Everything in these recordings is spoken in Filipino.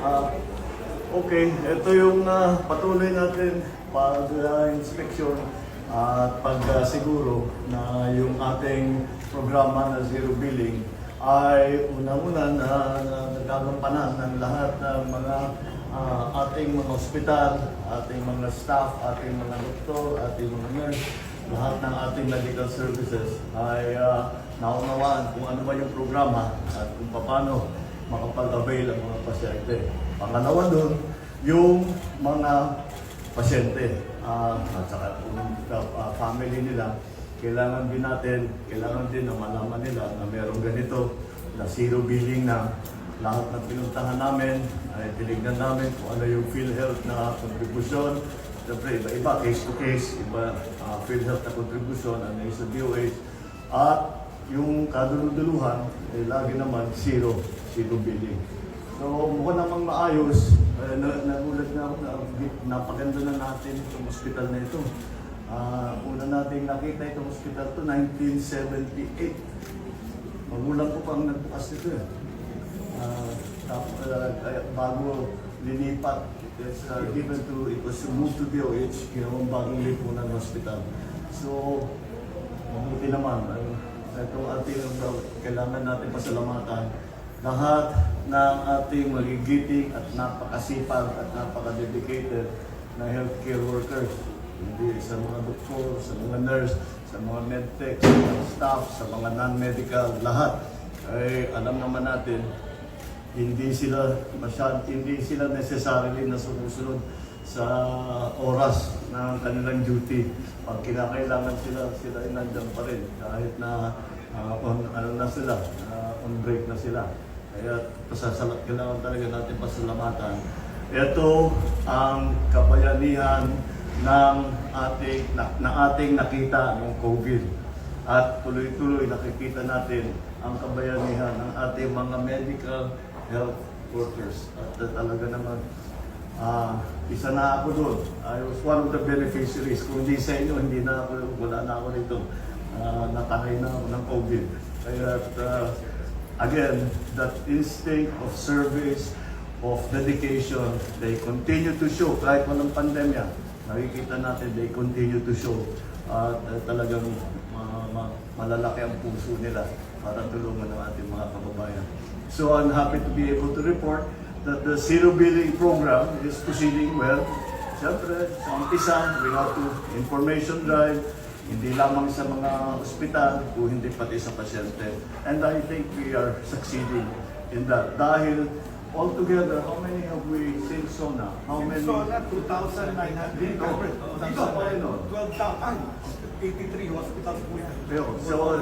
Ah, okay, ito yung ah, patuloy natin pag-inspection at pag-siguro na yung ating programa na Zero Billing ay unang-una na, na nagagampanan ng lahat ng mga ah, ating mga ospital, ating mga staff, ating mga doktor, ating mga nurse, lahat ng ating medical services ay ah, naunawaan kung ano ba yung programa at kung paano makapag-avail ang mga pasyente. Pangalawa doon, yung mga pasyente ah, at saka ah, family nila, kailangan din natin, kailangan din na malaman nila na merong ganito na zero billing na lahat ng pinuntahan namin ay tinignan namin kung ano yung PhilHealth na kontribusyon. Siyempre, iba-iba, case to case, iba uh, PhilHealth na kontribusyon, ano yung sa DOH. At yung kaduluduluhan, eh, lagi naman zero, zero billing. So mukhang namang maayos, eh, na, nagulat na ako na napaganda na natin itong hospital na ito. Ah, una nating nakita itong hospital to 1978. Magulang ko pang nagbukas nito eh. Tapos ah, kaya bago linipat, it was ah, given to, it was moved to DOH, ginawang bagong lipunan hospital. So, mabuti naman. Ano, itong ating uh, kailangan natin pasalamatan lahat ng ating magigiting at napakasipag at napaka-dedicated na healthcare workers. Hindi sa mga doktor, sa mga nurse, sa mga medtech, sa mga staff, sa mga non-medical, lahat. Ay alam naman natin, hindi sila masyad, hindi sila necessarily na sumusunod sa oras ng kanilang duty. Pag kinakailangan sila, sila ay nandyan pa rin kahit na ah, on, ano na sila, ah, on break na sila. Kaya pasasalat, kailangan talaga natin pasalamatan. Ito ang kabayanihan ng ating, na, na ating nakita ng COVID. At tuloy-tuloy nakikita natin ang kabayanihan ng ating mga medical health workers. At uh, talaga naman, ah, isa na ako doon. I was one of the beneficiaries. Kung hindi sa inyo, hindi na ako, wala na ako dito. Uh, nakakay na ako ng COVID. Kaya, uh, again, that instinct of service, of dedication, they continue to show kahit walang pandemya. Nakikita natin, they continue to show. At uh, talagang ma- malalaki ang puso nila para tulungan ng ating mga kababayan. So I'm happy to be able to report that the zero billing program is proceeding well. Siyempre, sa umpisa, we have to information drive, hindi lamang sa mga ospital, kung hindi pati sa pasyente. And I think we are succeeding in that. Dahil altogether, how many have we seen SONA? How many? So, na 2,900 Dito. Dito pa rin, no? 12,000. 83 hospitals po yan. Pero, so,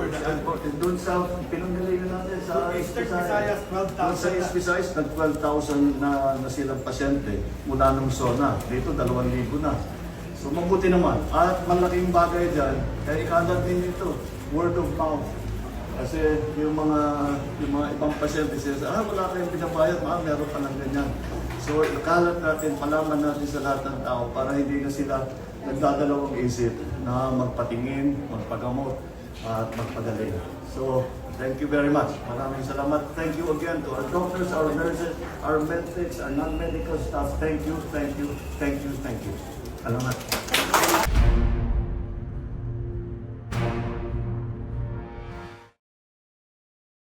doon sa pinanggalingan natin sa Eastern Visayas, 12,000 Doon sa East Visayas, nag 12,000 na, na silang pasyente mula nung zona. Dito, 2,000 na. So, mabuti naman. At malaking bagay dyan, kaya ikalat din ito, word of mouth. Kasi yung mga yung mga pasyente sila, ah, wala kayong pinabayad, ah, meron pa ng ganyan. So, ikalat natin, palaman natin sa lahat ng tao para hindi na sila nagdadalawang isip na magpatingin, magpagamot, at magpagaling. So, thank you very much. Maraming salamat. Thank you again to our doctors, our nurses, our medics, our non-medical staff. Thank you, thank you, thank you, thank you. Salamat.